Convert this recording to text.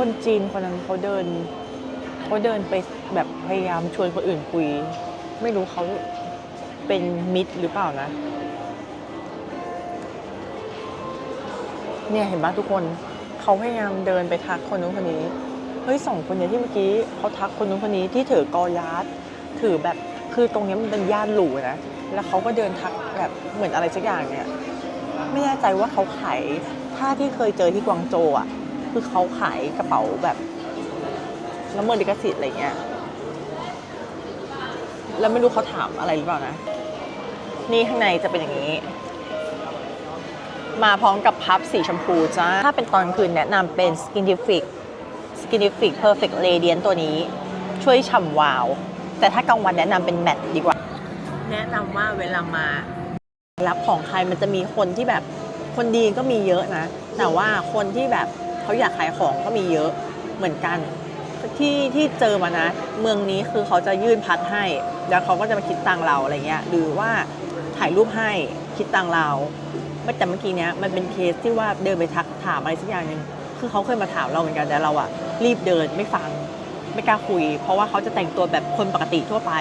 คนจีนคนนั้นเขาเดินเขาเดินไปแบบพยายามชวนคนอื่นคุย ไม่รู้เขาเป็นมิตรหรือเปล่านะ เนี่ยเห็นปะทุกคนเขาพยายามเดินไปทักคนนู้นคนนี้เฮ้ยสองคนเนี่ยที่เมื่อกี้เขาทักคนนู้นคนนี้ที่ถือกอยาร์ดถือแบบคือตรงนี้มันเป็นย่านหรูนะแล้วเขาก็เดินทักแบบเหมือนอะไรสักอย่างเนี่ย ไม่แน่ใจว่าเขาขายถ้าที่เคยเจอที่กวางโจอะ คือเขาขายกระเป๋าแบบละเมิดลิขสิทธิ์อะไรเงี้ย แล้วไม่รู้เขาถามอะไรหรือเปล่านะ นี่ข้างในจะเป็นอย่างนี้ มาพร้อมกับพับสีชมพูจ้า ถ้าเป็นตอนคืนแนะนำเป็น Skinific Skinific Perfect Radiant ตัวนี้ ช่วยฉ่ำวาว แต่ถ้ากลางวันแนะนำเป็นแมตต์ดีกว่า แนะนำว่าเวลามารับของใครมันจะมีคนที่แบบคนดีก็มีเยอะนะ แต่ว่าคนที่แบบ เขาอยากขายของก็มีเยอะเหมือนกัน ที่ที่เจอมานะ เมืองนี้คือเขาจะยื่นพัดให้ แล้วเขาก็จะมาคิดตังเราอะไรเงี้ยหรือว่าถ่ายรูปให้คิดตังเราไม่แต่เมื่อกี้เนี้ยมันเป็นเคสที่ว่าเดินไปทักถามอะไรสักอย่างหนึ่งคือเขาเคยมาถามเราเหมือนกันแต่เราอะรีบเดินไม่ฟัง ไม่กล้าคุย เพราะว่าเขาจะแต่งตัวแบบคนปกติทั่วไป